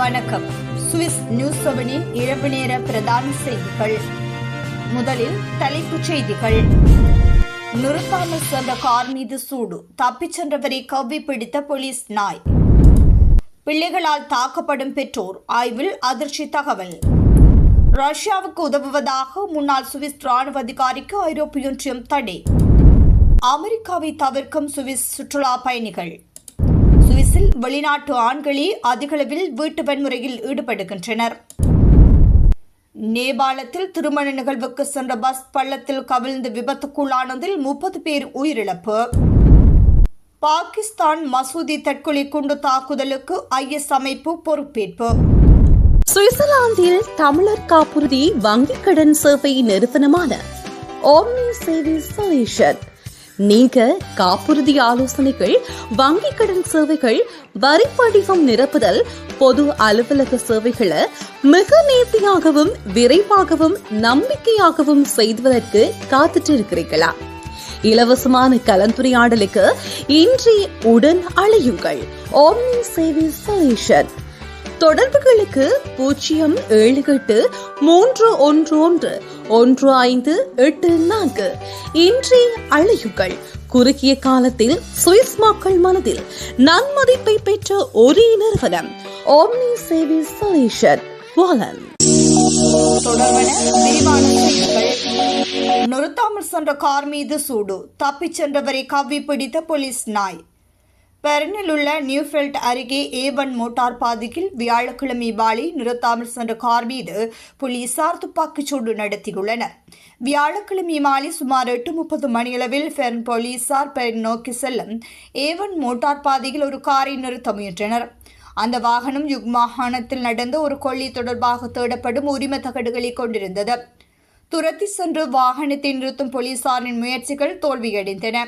வணக்கம். Swiss news செவனின் இரவு நேர பிரதான செய்திகள். முதலில் தலைப்புச் செய்திகள். நிறுத்தாமல் சென்ற கார் மீது சூடு. தப்பிச் சென்றவரை கவ்வி பிடித்த போலீஸ் நாய். பிள்ளைகளால் தாக்கப்படும் பெற்றோர் ஆய்வில் அதிர்ச்சி தகவல். ரஷ்யாவுக்கு உதவுவதாக முன்னாள் சுவிஸ் ராணுவ அதிகாரிக்கு ஐரோப்பிய ஒன்றியம் தடை. அமெரிக்காவை தவிர்க்கும் சுவிஸ் சுற்றுலா பயணிகள். வெளிநாட்டு ஆண்களே அதிகளவில் வீட்டு வன்முறையில் ஈடுபடுகின்றனர். நேபாளத்தில் திருமண நிகழ்வுக்கு சென்ற பஸ் பள்ளத்தில் கவிழ்ந்து விபத்துக்குள்ளானதில் முப்பது பேர் உயிரிழப்பு. பாகிஸ்தான் மசூதி தற்கொலை குண்டு தாக்குதலுக்கு ஐஎஸ் அமைப்பு பொறுப்பேற்பு. சுவிட்சர்லாந்தில் தமிழர் காப்புறுதி வங்கிக் கடன் சேவை நிறுவனமான ஓம்னி சேவை சொல்யூஷன் நீங்க காப்புறுதி ஆலோசனைகள் வங்கிக் கடன் சேவைகள் வரி படிவம் நிரப்புதல் பொது அலுவலக சேவைகளை மிக நேர்த்தியாகவும் விரைவாகவும் நம்பிக்கையாகவும் செய்வதற்கு காத்துட்டு இருக்கிறீர்களா இலவசமான கலந்துரையாடலுக்கு இன்றி உடன் அழையுங்கள் ஓம்னி சேவை சொல்யூஷன் தொடர்புகளுக்கு பூஜ்ஜியம் ஏழு எட்டு மூன்று ஒன்று ஒன்று ஒன்று ஐந்து எட்டு நான்கு. இன்றி அழையுங்கள். குறுகிய காலத்தில் சுவிஸ் மக்கள் மனதில் நன்மதிப்பை பெற்ற ஒரே நிறுவனம் ஓம்னி சேவி சொல்யூஷன் போலன் நிறுத்தாமல் சென்ற கார் மீது சூடு. தப்பிச் சென்றவரை கவ்வி பிடித்த போலீஸ் நாய். பெர்னில் உள்ள நியூஃபெல்ட் அருகே ஏவன் மோட்டார் பாதையில் வியாழக்கிழமை மாலை நிறுத்தாமல் சென்ற கார் மீது போலீசார் துப்பாக்கிச்சூடு நடத்தியுள்ளனர். வியாழக்கிழமை மாலை சுமார் எட்டு முப்பது மணியளவில் பெர்ன் போலீசார் பெர்ன் நோக்கி செல்லும் ஏவன் மோட்டார் பாதையில் ஒரு காரை நிறுத்த முயன்றனர். அந்த வாகனம் யுக் மாகாணத்தில் நடந்த ஒரு கொள்ளி தொடர்பாக தேடப்படும் உரிம தகடுகளை கொண்டிருந்தது. துரத்தி சென்று வாகனத்தை நிறுத்தும் போலீசாரின் முயற்சிகள் தோல்வியடைந்தன.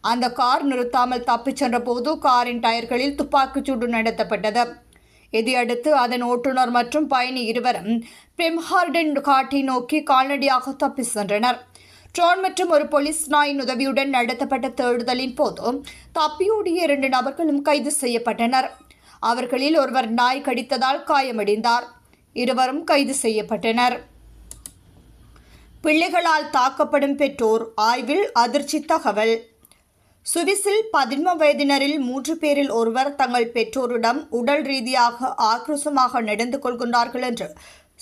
அந்த கார் நிறுத்தாமல் தப்பிச் சென்றபோது காரின் டயர்களில் துப்பாக்கிச்சூடு நடத்தப்பட்டது. இதையடுத்து அதன் ஓட்டுநர் மற்றும் பயணி இருவரும் பிரிம்ஹார்டன் காட்டை நோக்கி கால்நடையாக தப்பி சென்றனர். ட்ரோன் மற்றும் ஒரு போலீஸ் நாயின் உதவியுடன் நடத்தப்பட்ட தேடுதலின் போது தப்பியோடிய இரண்டு நபர்களும் கைது செய்யப்பட்டனர். அவர்களில் ஒருவர் நாய் கடித்ததால் காயமடைந்தார். இருவரும் கைது செய்யப்பட்டனர். பிள்ளைகளால் தாக்கப்படும் பெற்றோர் ஆய்வில் அதிர்ச்சி தகவல். சுவிஸில் பதின்ம வயதினரில் மூன்று பேரில் ஒருவர் தங்கள் பெற்றோரிடம் உடல் ரீதியாக ஆக்ரோஷமாக நடந்து கொள்கின்றார்கள் என்று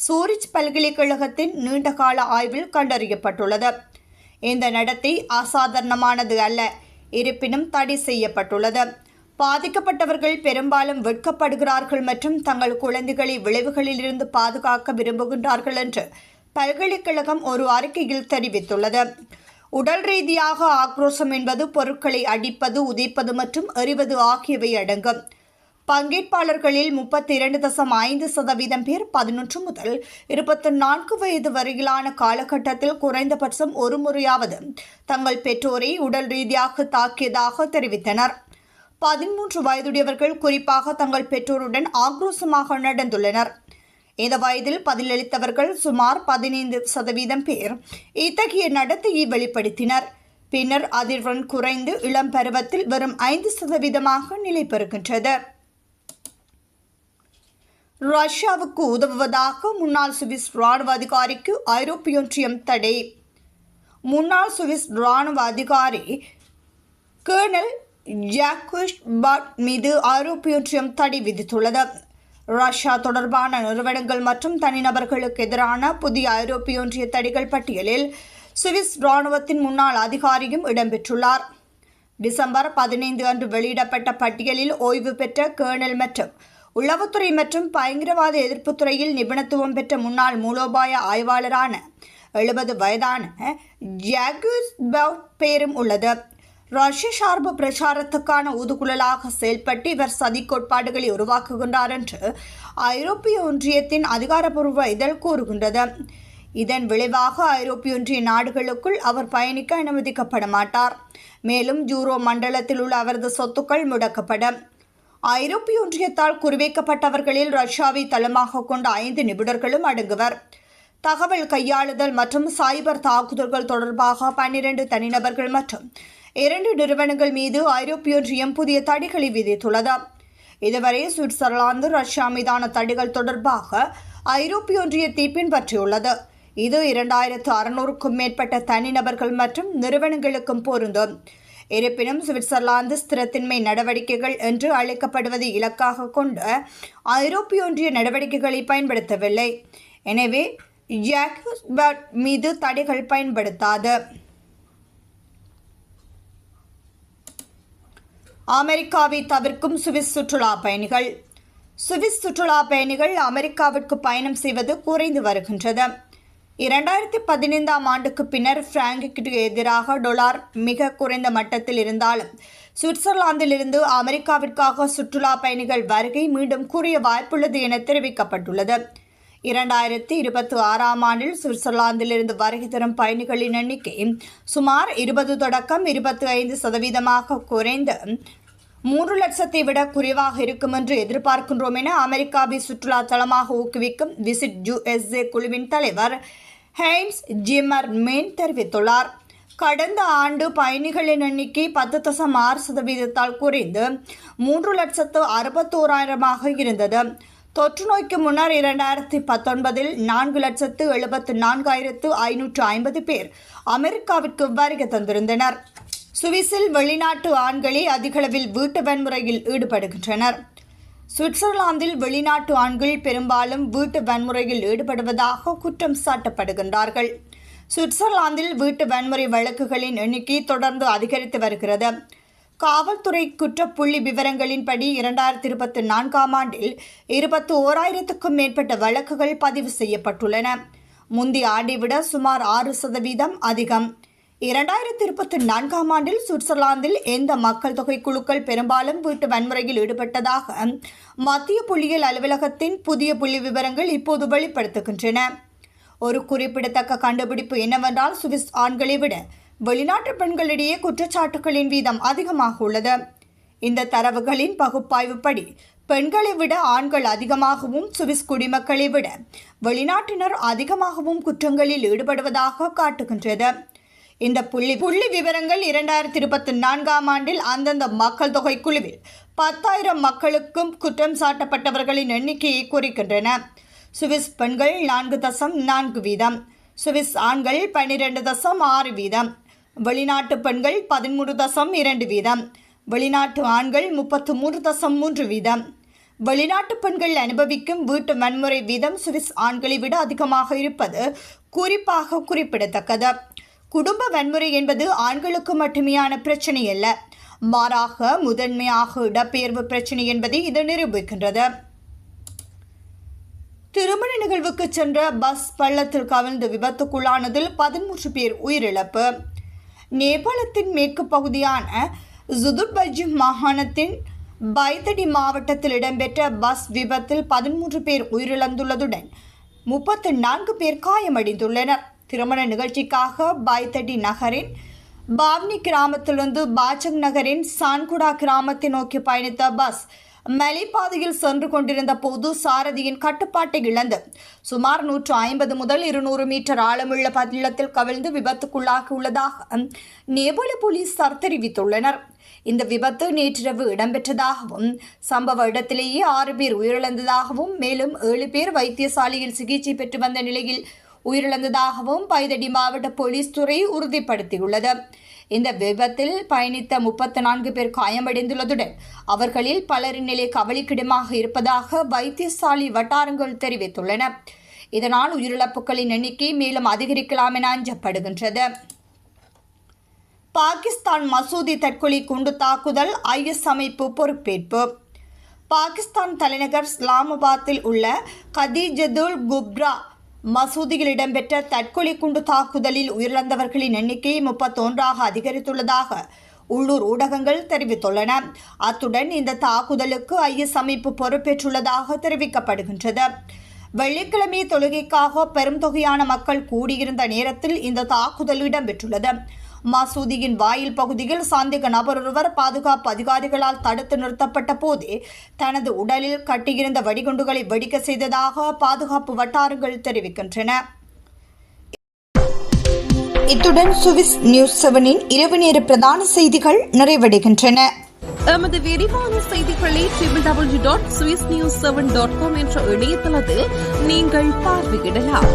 சூரிச் பல்கலைக்கழகத்தின் நீண்டகால ஆய்வில் கண்டறியப்பட்டுள்ளது. இந்த நடத்தை அசாதாரணமானது அல்ல இருப்பினும் தடை செய்யப்பட்டுள்ளது. பாதிக்கப்பட்டவர்கள் பெரும்பாலும் வெட்கப்படுகிறார்கள் மற்றும் தங்கள் குழந்தைகளை விளைவுகளிலிருந்து பாதுகாக்க விரும்புகின்றார்கள் என்று பல்கலைக்கழகம் ஒரு அறிக்கையில் தெரிவித்துள்ளது. உடல் ரீதியாக ஆக்ரோஷம் என்பது பொருட்களை அடிப்பது உதைப்பது மற்றும் எறிவது ஆகியவை அடங்கும். பங்கேற்பாளர்களில் முப்பத்தி இரண்டு தசம் ஐந்து சதவீதம் பேர் பதினொன்று முதல் இருபத்தி நான்கு வயது வரையிலான காலகட்டத்தில் குறைந்தபட்சம் ஒரு முறையாவது தங்கள் பெற்றோரை உடல் ரீதியாக தாக்கியதாக தெரிவித்தனர். பதிமூன்று வயதுடையவர்கள் குறிப்பாக தங்கள் பெற்றோருடன் ஆக்ரோஷமாக நடந்துள்ளனர். இந்த வயதில் பதிலளித்தவர்கள் சுமார் பதினைந்து சதவீதம் பேர் இத்தகைய நடத்தையை வெளிப்படுத்தினர். பின்னர் அதிர்வெண் குறைந்து இளம் பருவத்தில் வெறும் ஐந்து சதவீதமாக நிலை பெறுகின்றது. ரஷ்யாவுக்கு உதவுவதாக முன்னாள் சுவிஸ் ராணுவ அதிகாரிக்கு ஐரோப்பிய ஒன்றியம் தடை. முன்னாள் சுவிஸ் ராணுவ அதிகாரி கேர்னல் ஜாக்குஷ் பாட் மீது ஐரோப்பிய ஒன்றியம் தடை விதித்துள்ளது. ரஷ்யா தொடர்பான நிறுவனங்கள் மற்றும் தனிநபர்களுக்கு எதிரான புதிய ஐரோப்பிய ஒன்றிய தடைகள் பட்டியலில் சுவிஸ் ராணுவத்தின் முன்னாள் அதிகாரியும் இடம்பெற்றுள்ளார். டிசம்பர் பதினைந்து அன்று வெளியிடப்பட்ட பட்டியலில் ஓய்வு பெற்ற கேர்னல் மற்றும் உளவுத்துறை மற்றும் பயங்கரவாத எதிர்ப்புத்துறையில் நிபுணத்துவம் பெற்ற முன்னாள் மூலோபாய ஆய்வாளரான எழுபது வயதான ஜாகுஸ் பேரும் உள்ளது. ரஷ்ய சார்பு பிரச்சாரத்துக்கான ஊதுகுழலாக செயல்பட்டு இவர் சதி கோட்பாடுகளை உருவாக்குகின்றார் என்று ஐரோப்பிய ஒன்றியத்தின் அதிகாரப்பூர்வ இதழ் கூறுகின்றது. இதன் விளைவாக ஐரோப்பிய ஒன்றிய நாடுகளுக்குள் அவர் பயணிக்க அனுமதிக்கப்பட மாட்டார் மேலும் ஜூரோ மண்டலத்தில் உள்ள அவரது சொத்துக்கள் முடக்கப்படும். ஐரோப்பிய ஒன்றியத்தால் குறிவைக்கப்பட்டவர்களில் ரஷ்யாவை தளமாக கொண்ட ஐந்து நிபுணர்களும் அடங்குவர். தகவல் கையாளுதல் மற்றும் சைபர் தாக்குதல்கள் தொடர்பாக பன்னிரண்டு தனிநபர்கள் மற்றும் இரண்டு நிறுவனங்கள் மீது ஐரோப்பிய ஒன்றியம் புதிய தடைகளை விதித்துள்ளது. இதுவரை சுவிட்சர்லாந்து ரஷ்யா மீதான தடைகள் தொடர்பாக ஐரோப்பிய ஒன்றியத்தை பின்பற்றியுள்ளது. இது இரண்டாயிரத்து அறுநூறுக்கும் மேற்பட்ட தனிநபர்கள் மற்றும் நிறுவனங்களுக்கும் பொருந்தும். இருப்பினும் சுவிட்சர்லாந்து ஸ்திரத்தன்மை நடவடிக்கைகள் என்று அழைக்கப்படுவதை இலக்காக கொண்டு ஐரோப்பிய ஒன்றிய நடவடிக்கைகளை பயன்படுத்தவில்லை. எனவே ஜாக்ஸ்பர்ட் மீது தடைகள் பயன்படுத்தாது. அமெரிக்காவை தவிர்க்கும் சுவிஸ் சுற்றுலா பயணிகள். சுவிஸ் சுற்றுலா பயணிகள் அமெரிக்காவிற்கு பயணம் செய்வது குறைந்து வருகின்றது. இரண்டாயிரத்தி பதினைந்தாம் ஆண்டுக்கு பின்னர் பிராங்கிற்கு எதிராக டொலார் மிக குறைந்த மட்டத்தில் இருந்தாலும் சுவிட்சர்லாந்திலிருந்து அமெரிக்காவிற்காக சுற்றுலா பயணிகள் வருகை மீண்டும் கூறிய வாய்ப்புள்ளது என தெரிவிக்கப்பட்டுள்ளது. இரண்டாயிரத்தி இருபத்தி ஆறாம் ஆண்டில் சுவிட்சர்லாந்திலிருந்து வருகை தரும் பயணிகளின் எண்ணிக்கை சுமார் இருபது தொடக்கம் இருபத்தி ஐந்து சதவீதமாக குறைந்து மூன்று லட்சத்தை விட குறைவாக இருக்கும் என்று எதிர்பார்க்கின்றோம் என அமெரிக்காவை சுற்றுலா தளமாக ஊக்குவிக்கும் விசிட் யுஎஸ்ஏ குழுவின் தலைவர் ஹெய்ன்ஸ் ஜிம்மர் மேன் தெரிவித்துள்ளார். கடந்த ஆண்டு பயணிகளின் எண்ணிக்கை பத்து தசம் ஆறு சதவீதத்தால் குறைந்து மூன்று லட்சத்து அறுபத்தோராயிரமாக இருந்தது. தொற்று நோய்க்கு முன்னர் இரண்டாயிரத்தி பத்தொன்பதில் நான்கு லட்சத்து எழுபத்து நான்காயிரத்து ஐநூற்று ஐம்பது பேர் அமெரிக்காவிற்கு வருகை தந்திருந்தனர். சுவிஸில் வெளிநாட்டு ஆண்களே அதிகளவில் வீட்டு வன்முறையில் ஈடுபடுகின்றனர். சுவிட்சர்லாந்தில் வெளிநாட்டு ஆண்கள் பெரும்பாலும் வீட்டு வன்முறையில் ஈடுபடுவதாக குற்றம் சாட்டப்படுகின்றார்கள். சுவிட்சர்லாந்தில் வீட்டு வன்முறை வழக்குகளின் எண்ணிக்கை தொடர்ந்து அதிகரித்து வருகிறது. காவல்துறை குற்றப்புள்ளி விவரங்களின்படி இரண்டாயிரத்தி இருபத்தி நான்காம் ஆண்டில் இருபத்தி ஓராயிரத்துக்கும் மேற்பட்ட வழக்குகள் பதிவு செய்யப்பட்டுள்ளன. முந்தைய ஆண்டை விட சுமார் ஆறு சதவீதம் அதிகம். இரண்டாயிரத்தி இருபத்தி நான்காம் ஆண்டில் சுவிட்சர்லாந்தில் எந்த மக்கள் தொகை குழுக்கள் பெரும்பாலும் வீட்டு வன்முறையில் ஈடுபட்டதாக மத்திய புள்ளியியல் அலுவலகத்தின் புதிய புள்ளி விவரங்கள் இப்போது வெளிப்படுத்துகின்றன. ஒரு குறிப்பிடத்தக்க கண்டுபிடிப்பு என்னவென்றால் சுவிஸ் ஆண்களை விட வெளிநாட்டு பெண்களிடையே குற்றச்சாட்டுகளின் வீதம் அதிகமாக உள்ளது. இந்த தரவுகளின் பகுப்பாய்வுப்படி பெண்களை விட ஆண்கள் அதிகமாகவும் சுவிஸ் குடிமக்களை விட வெளிநாட்டினர் அதிகமாகவும் குற்றங்களில் ஈடுபடுவதாக காட்டுகின்றது. இந்த புள்ளி புள்ளி விவரங்கள் இரண்டாயிரத்தி இருபத்தி நான்காம் ஆண்டில் அந்தந்த மக்கள் தொகை குழுவில் பத்தாயிரம் மக்களுக்கும் குற்றம் சாட்டப்பட்டவர்களின் எண்ணிக்கையை குறிக்கின்றன. சுவிஸ் பெண்கள் நான்கு தசம் நான்கு வீதம். சுவிஸ் ஆண்கள் பன்னிரண்டு தசம் ஆறு வீதம். வெளிநாட்டு பெண்கள் பதிமூன்று தசம் இரண்டு வீதம். வெளிநாட்டு ஆண்கள் முப்பத்து மூன்று தசம் மூன்று வீதம். வெளிநாட்டு பெண்கள் அனுபவிக்கும் வீட்டு வன்முறை வீதம் சுவிஸ் ஆண்களை விட அதிகமாக இருப்பது குறிப்பாக குறிப்பிடத்தக்கது. குடும்ப வன்முறை என்பது ஆண்களுக்கு மட்டுமேயான பிரச்சனை அல்ல. மாறாக முதன்மையாக இடப்பெயர்வு பிரச்சனை என்பதை இது நிரூபிக்கின்றது. திருமண நிகழ்வுக்கு சென்ற பஸ் பள்ளத்தில் கவிழ்ந்து விபத்துக்குள்ளானதில் பதிமூன்று பேர் உயிரிழப்பு. நேபாளத்தின் மேற்கு பகுதியான ஜுதுர்பஜி மாகாணத்தின் பைத்தடி மாவட்டத்தில் இடம்பெற்ற பஸ் விபத்தில் பதிமூன்று பேர் உயிரிழந்துள்ளதுடன் முப்பத்து நான்கு பேர் காயமடைந்துள்ளனர். திருமண நிகழ்ச்சிக்காக பைத்தடி நகரின் பாவ்னி கிராமத்திலிருந்து பாச்சங் நகரின் சான்குடா கிராமத்தை நோக்கி பயணித்த பஸ் மலைப்பாதையில் சென்று கொண்டிருந்த போது சாரதியின் கட்டுப்பாட்டை இழந்து சுமார் நூற்று ஐம்பது முதல் இருநூறு மீட்டர் ஆழமுள்ள பள்ளத்தில் கவிழ்ந்து விபத்துக்குள்ளாகி உள்ளதாக நேபாள போலீசார் தெரிவித்துள்ளனர். இந்த விபத்து நேற்றிரவு இடம்பெற்றதாகவும் சம்பவ இடத்திலேயே ஆறு பேர் உயிரிழந்ததாகவும் மேலும் ஏழு பேர் வைத்தியசாலையில் சிகிச்சை பெற்று வந்த நிலையில் உயிரிழந்ததாகவும் பைதடி மாவட்ட போலீஸ் துறை உறுதிப்படுத்தியுள்ளது. இந்த விபத்தில் பயணித்த முப்பத்தி நான்கு பேர் காயமடைந்துள்ளதுடன் அவர்களில் பலரின் நிலை கவலைக்கிடமாக இருப்பதாக வைத்தியசாலை வட்டாரங்கள் தெரிவித்துள்ளன. இதனால் உயிரிழப்புகளின் எண்ணிக்கை மேலும் அதிகரிக்கலாம் என அஞ்சப்படுகின்றது. பாகிஸ்தான் மசூதி தற்கொலை குண்டு தாக்குதல் ஐஎஸ் அமைப்பு பொறுப்பேற்பு. பாகிஸ்தான் தலைநகர் இஸ்லாமாபாத்தில் உள்ள கதீஜதுல் குப்ரா மசூதியில் இடம்பெற்ற தற்கொலை குண்டு தாக்குதலில் உயிரிழந்தவர்களின் எண்ணிக்கை முப்பத்தொன்றாக அதிகரித்துள்ளதாக உள்ளூர் ஊடகங்கள் தெரிவித்துள்ளன. அத்துடன் இந்த தாக்குதலுக்கு ஐஎஸ் அமைப்பு பொறுப்பேற்றுள்ளதாக தெரிவிக்கப்படுகின்றது. வெள்ளிக்கிழமை தொழுகைக்காக பெரும் தொகையான மக்கள் கூடியிருந்த நேரத்தில் இந்த தாக்குதல் இடம்பெற்றுள்ளது. மசூதியின் வாயில் பகுதியில் சந்தேக நபர் ஒருவர் பாதுகாப்பு அதிகாரிகளால் தடுத்து நிறுத்தப்பட்ட போதே தனது உடலில் கட்டியிருந்த வெடிகுண்டுகளை வெடிக்க செய்ததாக பாதுகாப்பு வட்டாரங்கள் தெரிவிக்கின்றன. இத்துடன் சுவிஸ் நியூஸ் செவனின் இரவு நேர பிரதான செய்திகள் நிறைவடைகின்றன. எமது விரிவான செய்திகளை triple W dot Swiss news seven dot com என்ற இணையதளத்தில் நீங்கள் பார்வையிடலாம்.